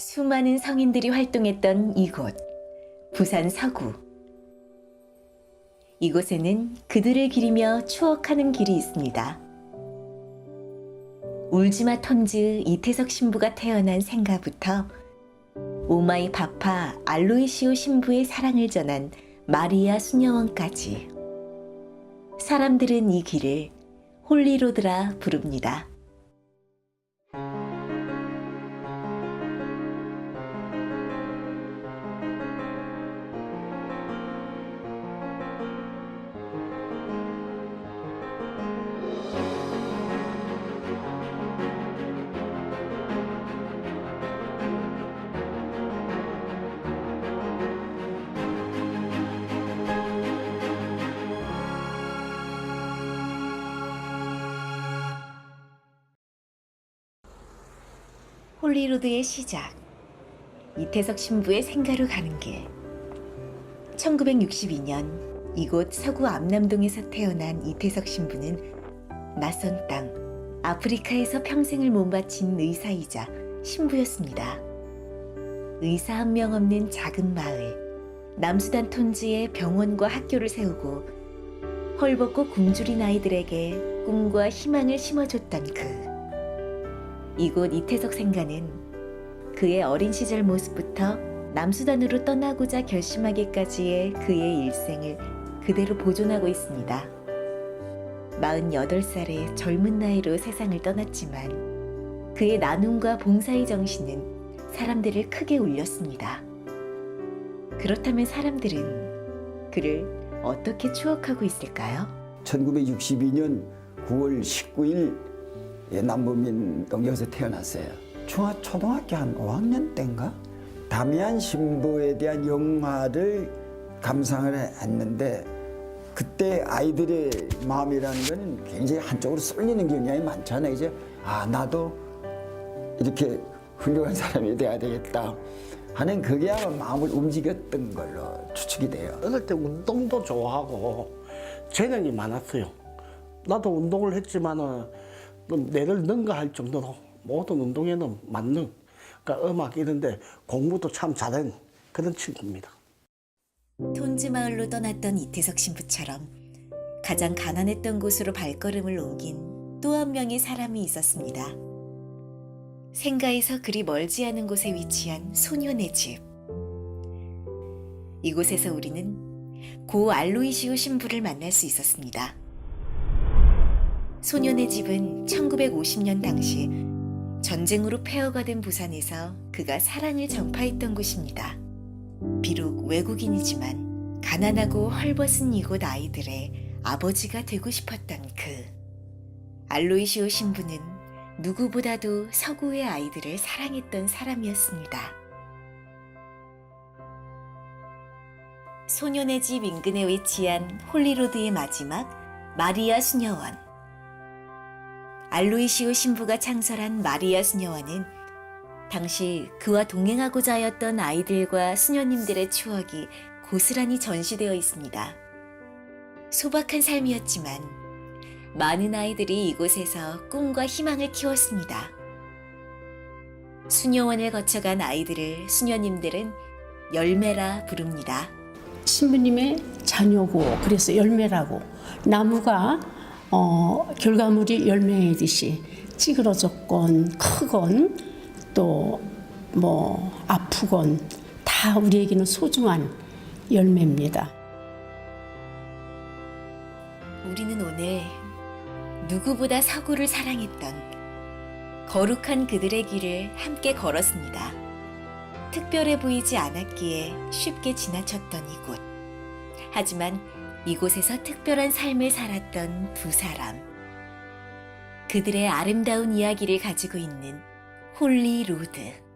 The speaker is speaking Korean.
수많은 성인들이 활동했던 이곳, 부산 서구. 이곳에는 그들을 기리며 추억하는 길이 있습니다. 울지마 톤즈 이태석 신부가 태어난 생가부터 오마이 바파 알로이시오 신부의 사랑을 전한 마리아 수녀원까지 사람들은 이 길을 홀리로드라 부릅니다. 홀리로드의 시작. 이태석 신부의 생가로 가는 길. 1962년 이곳 서구 암남동에서 태어난 이태석 신부는 낯선 땅 아프리카에서 평생을 몸바친 의사이자 신부였습니다. 의사 한 명 없는 작은 마을 남수단 톤지에 병원과 학교를 세우고 헐벗고 굶주린 아이들에게 꿈과 희망을 심어줬던 그. 이곳 이태석 생가는 그의 어린 시절 모습부터 남수단으로 떠나고자 결심하기까지의 그의 일생을 그대로 보존하고 있습니다. 48살의 젊은 나이로 세상을 떠났지만 그의 나눔과 봉사의 정신은 사람들을 크게 울렸습니다. 그렇다면 사람들은 그를 어떻게 추억하고 있을까요? 1962년 9월 19일 예, 남부민 동역에서 태어났어요. 중학 초등학교 한 5학년 때인가 다미안 신부에 대한 영화를 감상을 했는데 그때 아이들의 마음이라는 거는 굉장히 한쪽으로 쏠리는 경향이 많잖아요. 이제 아 나도 이렇게 훌륭한 사람이 돼야 되겠다 하는 그게 아마 마음을 움직였던 걸로 추측이 돼요. 어릴 때 운동도 좋아하고 재능이 많았어요. 나도 운동을 했지만은 좀 내를 능가할 정도로 모든 운동에는 만능, 그러니까 음악 이런데 공부도 참 잘한 그런 친구입니다. 톤즈 마을로 떠났던 이태석 신부처럼 가장 가난했던 곳으로 발걸음을 옮긴 또 한 명의 사람이 있었습니다. 생가에서 그리 멀지 않은 곳에 위치한 소년의 집. 이곳에서 우리는 고 알로이시오 신부를 만날 수 있었습니다. 소년의 집은 1950년 당시 전쟁으로 폐허가 된 부산에서 그가 사랑을 전파했던 곳입니다. 비록 외국인이지만 가난하고 헐벗은 이곳 아이들의 아버지가 되고 싶었던 그 알로이시오 신부는 누구보다도 서구의 아이들을 사랑했던 사람이었습니다. 소년의 집 인근에 위치한 홀리로드의 마지막 마리아 수녀원. 알로이시오 신부가 창설한 마리아 수녀원은 당시 그와 동행하고자 하였던 아이들과 수녀님들의 추억이 고스란히 전시되어 있습니다. 소박한 삶이었지만 많은 아이들이 이곳에서 꿈과 희망을 키웠습니다. 수녀원을 거쳐간 아이들을 수녀님들은 열매라 부릅니다. 신부님의 자녀고 그래서 열매라고 나무가 어, 결과물이 열매이듯이 찌그러졌건 크건 또 뭐 아프건 다 우리에게는 소중한 열매입니다. 우리는 오늘 누구보다 서구를 사랑했던 거룩한 그들의 길을 함께 걸었습니다. 특별해 보이지 않았기에 쉽게 지나쳤던 이곳. 하지만 이곳에서 특별한 삶을 살았던 두 사람. 그들의 아름다운 이야기를 가지고 있는 홀리 로드.